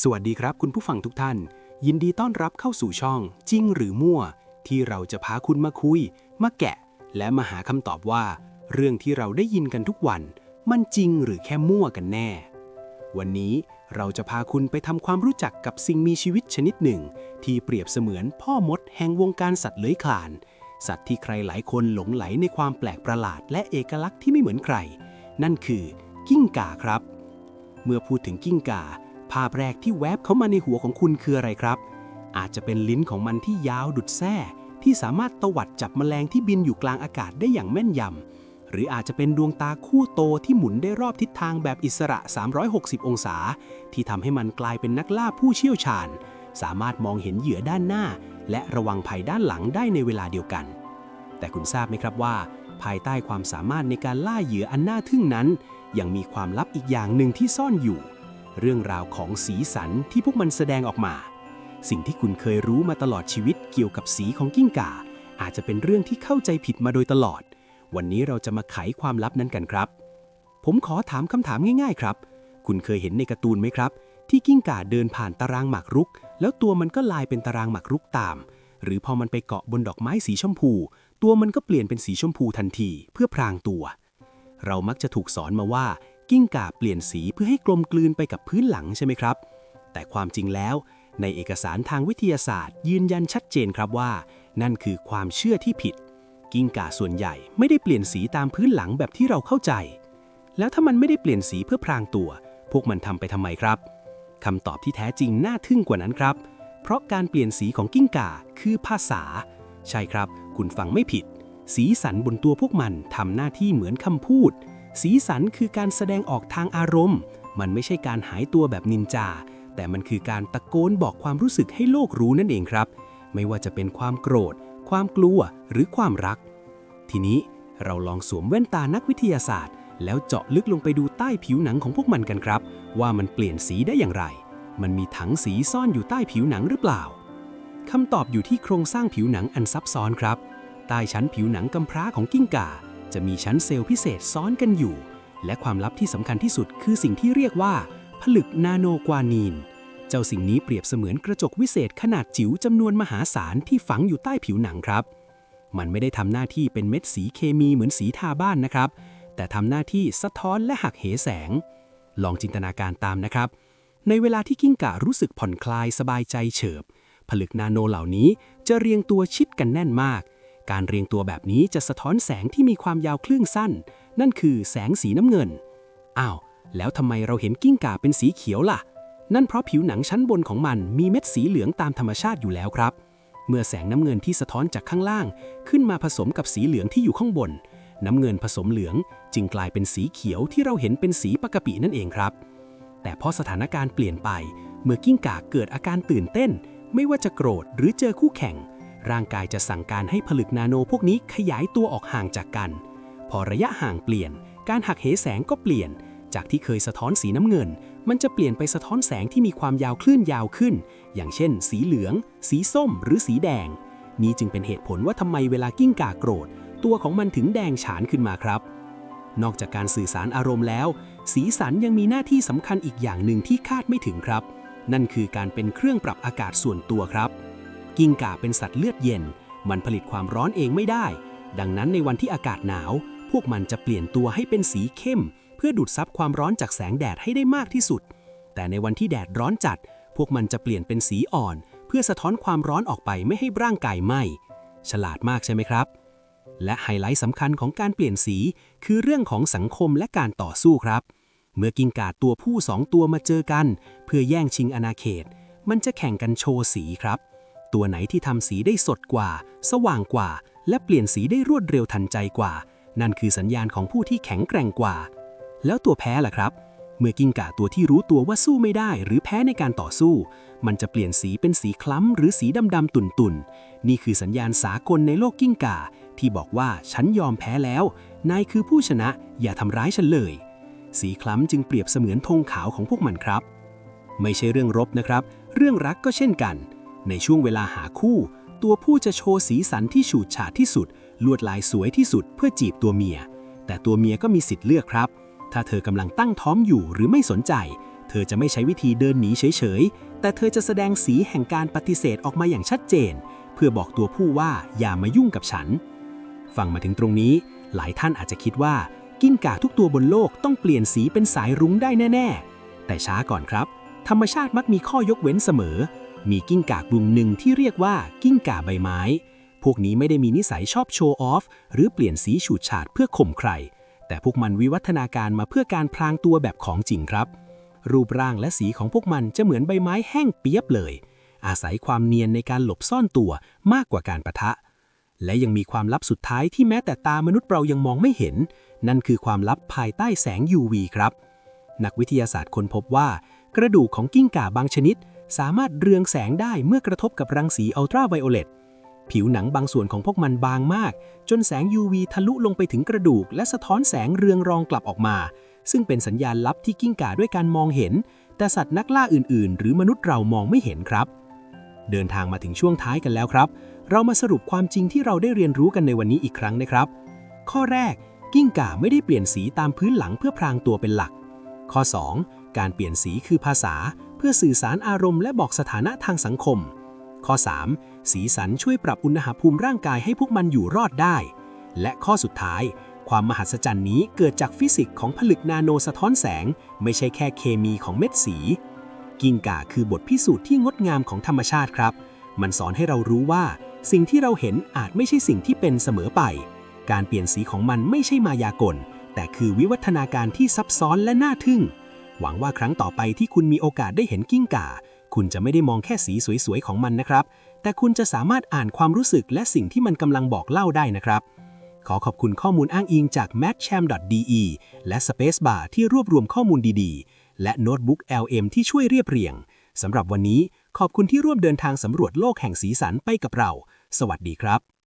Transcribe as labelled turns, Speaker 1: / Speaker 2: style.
Speaker 1: สวัสดีครับคุณผู้ฟังทุกท่าน ยินดีต้อนรับเข้าสู่ช่อง จริงหรือมั่ว ที่เราจะพาคุณมาคุย มาแกะ และมาหาคำตอบว่า เรื่องที่เราได้ยินกันทุกวัน มันจริงหรือแค่มั่วกันแน่ วันนี้เราจะพาคุณไปทำความรู้จักกับสิ่งมีชีวิตชนิดหนึ่ง ที่เปรียบเสมือนพ่อมดแห่งวงการสัตว์เลื้อยคลาน สัตว์ที่ใครหลายคนหลงไหลในความแปลกประหลาด และเอกลักษณ์ที่ไม่เหมือนใคร นั่นคือ กิ้งก่าครับ เมื่อพูดถึงกิ้งก่า ภาพแรกที่แวบเข้ามาในหัวของคุณคืออะไรครับ อาจจะเป็นลิ้นของมันที่ยาวดุดแส้ที่สามารถตวัดจับแมลงที่บินอยู่กลางอากาศได้อย่างแม่นยำ หรืออาจจะเป็นดวงตาคู่โตที่หมุนได้รอบทิศทางแบบอิสระ 360 องศา ที่ทำให้มันกลายเป็นนักล่าผู้เชี่ยวชาญ สามารถมองเห็นเหยื่อด้านหน้า และระวังภัยด้านหลังได้ในเวลาเดียวกัน แต่คุณทราบไหมครับว่า ภายใต้ความสามารถในการล่าเหยื่ออันน่าทึ่งนั้น ยังมีความลับอีกอย่างหนึ่งที่ซ่อนอยู่ เรื่องราวของสีสันที่พวกมันแสดงออกมา สิ่งที่คุณเคยรู้มาตลอดชีวิตเกี่ยวกับสีของกิ้งก่า อาจจะเป็นเรื่องที่เข้าใจผิดมาโดยตลอด วันนี้เราจะมาไขความลับนั้นกันครับ ผมขอถามคำถามง่ายๆครับ คุณเคยเห็นในการ์ตูนไหมครับ ที่กิ้งก่าเดินผ่านตารางหมากรุก แล้วตัวมันก็ลายเป็นตารางหมากรุกตาม หรือพอมันไปเกาะบนดอกไม้สีชมพู ตัวมันก็เปลี่ยนเป็นสีชมพูทันที เพื่อพรางตัว เรามักจะถูกสอนมาว่า กิ้งก่าเปลี่ยนสีเพื่อให้กลมกลืนไปกับพื้นหลังใช่ไหมครับ แต่ความจริงแล้วในเอกสารทางวิทยาศาสตร์ ยืนยันชัดเจนครับว่า นั่นคือความเชื่อที่ผิด กิ้งก่าส่วนใหญ่ไม่ได้เปลี่ยนสีตามพื้นหลังแบบที่เราเข้าใจ แล้วถ้ามันไม่ได้เปลี่ยนสีเพื่อพรางตัว พวกมันทำไปทำไมครับคำตอบที่แท้จริงน่าทึ่งกว่านั้นครับ เพราะการเปลี่ยนสีของกิ้งก่าคือภาษา ใช่ครับ คุณฟังไม่ผิด สีสันบนตัวพวกมันทำหน้าที่เหมือนคำพูด สีสันคือการแสดงออกทางอารมณ์ มันไม่ใช่การหายตัวแบบนินจา แต่มันคือการตะโกนบอกความรู้สึกให้โลกรู้นั่นเองครับ ไม่ว่าจะเป็นความโกรธ ความกลัว หรือความรัก ทีนี้เราลองสวมแว่นตานักวิทยาศาสตร์ แล้วเจาะลึกลงไปดูใต้ผิวหนังของพวกมันกันครับ ว่ามันเปลี่ยนสีได้อย่างไร มันมีถังสีซ่อนอยู่ใต้ผิวหนังหรือเปล่าคำตอบอยู่ที่โครงสร้างผิวหนังอันซับซ้อนครับ ใต้ชั้นผิวหนังกำพร้าของกิ้งก่า จะมีชั้นเซลล์พิเศษซ้อนกันอยู่ และความลับที่สำคัญที่สุดคือสิ่งที่เรียกว่า ผลึกนาโนกวานีน เจ้าสิ่งนี้เปรียบเสมือนกระจกวิเศษขนาดจิ๋วจำนวนมหาศาลที่ฝังอยู่ใต้ผิวหนังครับ มันไม่ได้ทำหน้าที่เป็นเม็ดสีเคมีเหมือนสีทาบ้านนะครับ แต่ทำหน้าที่สะท้อนและหักเหแสง ลองจินตนาการตามนะครับ ในเวลาที่กิ้งก่ารู้สึกผ่อนคลายสบายใจเฉิบ ผลึกนาโนเหล่านี้จะเรียงตัวชิดกันแน่นมาก การเรียงตัวแบบนี้จะสะท้อนแสงที่มีความยาวคลื่นสั้น นั่นคือแสงสีน้ำเงิน อ้าว แล้วทำไมเราเห็นกิ้งก่าเป็นสีเขียวล่ะ นั่นเพราะผิวหนังชั้นบนของมันมีเม็ดสีเหลืองตามธรรมชาติอยู่แล้วครับ เมื่อแสงน้ำเงินที่สะท้อนจากข้างล่าง ขึ้นมาผสมกับสีเหลืองที่อยู่ข้างบน น้ำเงินผสมเหลือง จึงกลายเป็นสีเขียวที่เราเห็นเป็นสีปกตินั่นเองครับ แต่พอสถานการณ์เปลี่ยนไป เมื่อกิ้งก่าเกิดอาการตื่นเต้น ไม่ว่าจะโกรธหรือเจอคู่แข่ง ร่างกายจะสั่งการให้ผลึกนาโนพวกนี้ขยายตัวออกห่างจากกัน พอระยะห่างเปลี่ยน การหักเหแสงก็เปลี่ยน จากที่เคยสะท้อนสีน้ำเงิน มันจะเปลี่ยนไปสะท้อนแสงที่มีความยาวคลื่นยาวขึ้น อย่างเช่น สีเหลือง สีส้ม หรือสีแดง นี้จึงเป็นเหตุผลว่าทำไมเวลากิ้งก่าโกรธ ตัวของมันถึงแดงฉานขึ้นมาครับ นอกจากการสื่อสารอารมณ์แล้ว สีสันยังมีหน้าที่สำคัญอีกอย่างหนึ่งที่คาดไม่ถึงครับ นั่นคือการเป็นเครื่องปรับอากาศส่วนตัวครับ กิ้งก่าเป็นสัตว์เลือดเย็น มันผลิตความร้อนเองไม่ได้ ดังนั้นในวันที่อากาศหนาว พวกมันจะเปลี่ยนตัวให้เป็นสีเข้ม เพื่อดูดซับความร้อนจากแสงแดดให้ได้มากที่สุด แต่ในวันที่แดดร้อนจัด พวกมันจะเปลี่ยนเป็นสีอ่อน เพื่อสะท้อนความร้อนออกไปไม่ให้ร่างกายไหม้ฉลาดมากใช่ไหมครับ และไฮไลท์สำคัญของการเปลี่ยนสี คือเรื่องของสังคมและการต่อสู้ครับ เมื่อกิ้งก่าตัวผู้สองตัวมาเจอกัน เพื่อแย่งชิงอาณาเขต มันจะแข่งกันโชว์สีครับ ตัวไหนที่ทำสีได้สดกว่า สว่างกว่า และเปลี่ยนสีได้รวดเร็วทันใจกว่า นั่นคือสัญญาณของผู้ที่แข็งแกร่งกว่า แล้วตัวแพ้ล่ะครับ เมื่อกิ้งก่าตัวที่รู้ตัวว่าสู้ไม่ได้ หรือแพ้ในการต่อสู้ มันจะเปลี่ยนสีเป็นสีคล้ำหรือสีดำๆตุ่นๆ นี่คือสัญญาณสากลในโลกกิ้งก่า ที่บอกว่าฉันยอมแพ้แล้ว นายคือผู้ชนะ อย่าทำร้ายฉันเลย สีคล้ำจึงเปรียบเสมือนธงขาวของพวกมันครับ ไม่ใช่เรื่องรบนะครับ เรื่องรักก็เช่นกัน ในช่วงเวลาหาคู่ ตัวผู้จะโชว์สีสันที่ฉูดฉาดที่สุด ลวดลายสวยที่สุดเพื่อจีบตัวเมีย แต่ตัวเมียก็มีสิทธิ์เลือกครับ ถ้าเธอกำลังตั้งท้องอยู่หรือไม่สนใจ เธอจะไม่ใช้วิธีเดินหนีเฉยๆ แต่เธอจะแสดงสีแห่งการปฏิเสธออกมาอย่างชัดเจน เพื่อบอกตัวผู้ว่าอย่ามายุ่งกับฉัน ฟังมาถึงตรงนี้ หลายท่านอาจจะคิดว่า กิ้งก่าทุกตัวบนโลกต้องเปลี่ยนสีเป็นสายรุ้งได้แน่ ๆ แต่ช้าก่อนครับ ธรรมชาติมักมีข้อยกเว้นเสมอ มีกิ้งก่ากลุ่มหนึ่งที่เรียกว่ากิ้งก่าใบไม้ พวกนี้ไม่ได้มีนิสัยชอบโชว์ออฟ หรือเปลี่ยนสีฉูดฉาดเพื่อข่มใคร แต่พวกมันวิวัฒนาการมาเพื่อการพลางตัวแบบของจริงครับ รูปร่างและสีของพวกมันจะเหมือนใบไม้แห้งเปียบเลย อาศัยความเนียนในการหลบซ่อนตัวมากกว่าการประทะ และยังมีความลับสุดท้ายที่แม้แต่ตามนุษย์เรายังมองไม่เห็น นั่นคือความลับภายใต้แสง UV ครับ นักวิทยาศาสตร์ค้นพบว่า กระดูกของกิ้งก่าบางชนิด สามารถเรืองแสงได้เมื่อกระทบกับรังสีอัลตราไวโอเลตผิวหนังบางส่วนของพวกมันบางมาก จนแสง UV ทะลุลงไปถึงกระดูก และสะท้อนแสงเรืองรองกลับออกมา ซึ่งเป็นสัญญาณลับที่กิ้งก่าด้วยการมองเห็น แต่สัตว์นักล่าอื่น ๆ หรือมนุษย์เรามองไม่เห็นครับ เดินทางมาถึงช่วงท้ายกันแล้วครับ เรามาสรุปความจริงที่เราได้เรียนรู้กันในวันนี้อีกครั้งนะครับ ข้อแรก กิ้งก่าไม่ได้เปลี่ยนสีตามพื้นหลังเพื่อพรางตัวเป็นหลัก ข้อ 2. การเปลี่ยนสีคือภาษา พื่อสื่อสารอารมณ์และบอกสถานะทางสังคม ข้อ 3. สีสันช่วยปรับอุณหภูมิร่างกายให้พวกมันอยู่รอดได้ และข้อสุดท้าย ความมหัศจรรย์นี้เกิดจากฟิสิกส์ของผลึกนาโนสะท้อนแสง ไม่ใช่แค่เคมีของเม็ดสี กิ้งก่าคือบทพิสูจน์ที่งดงามของธรรมชาติครับ มันสอนให้เรารู้ว่า สิ่งที่เราเห็นอาจไม่ใช่สิ่งที่เป็นเสมอไป การเปลี่ยนสีของมันไม่ใช่มายากล แต่คือวิวัฒนาการที่ซับซ้อนและน่าทึ่ง หวังว่าครั้งต่อไปที่คุณมีโอกาสได้เห็นกิ้งก่า คุณจะไม่ได้มองแค่สีสวยๆของมันนะครับ แต่คุณจะสามารถอ่านความรู้สึกและสิ่งที่มันกำลังบอกเล่าได้นะครับ ขอขอบคุณข้อมูลอ้างอิงจาก matcham.de และ Spacebar ที่รวบรวมข้อมูลดีๆ และโน้ตบุ๊ก LM ที่ช่วยเรียบเรียงสำหรับวันนี้ขอบคุณที่ร่วมเดินทางสำรวจโลกแห่งสีสันไปกับเรา สวัสดีครับ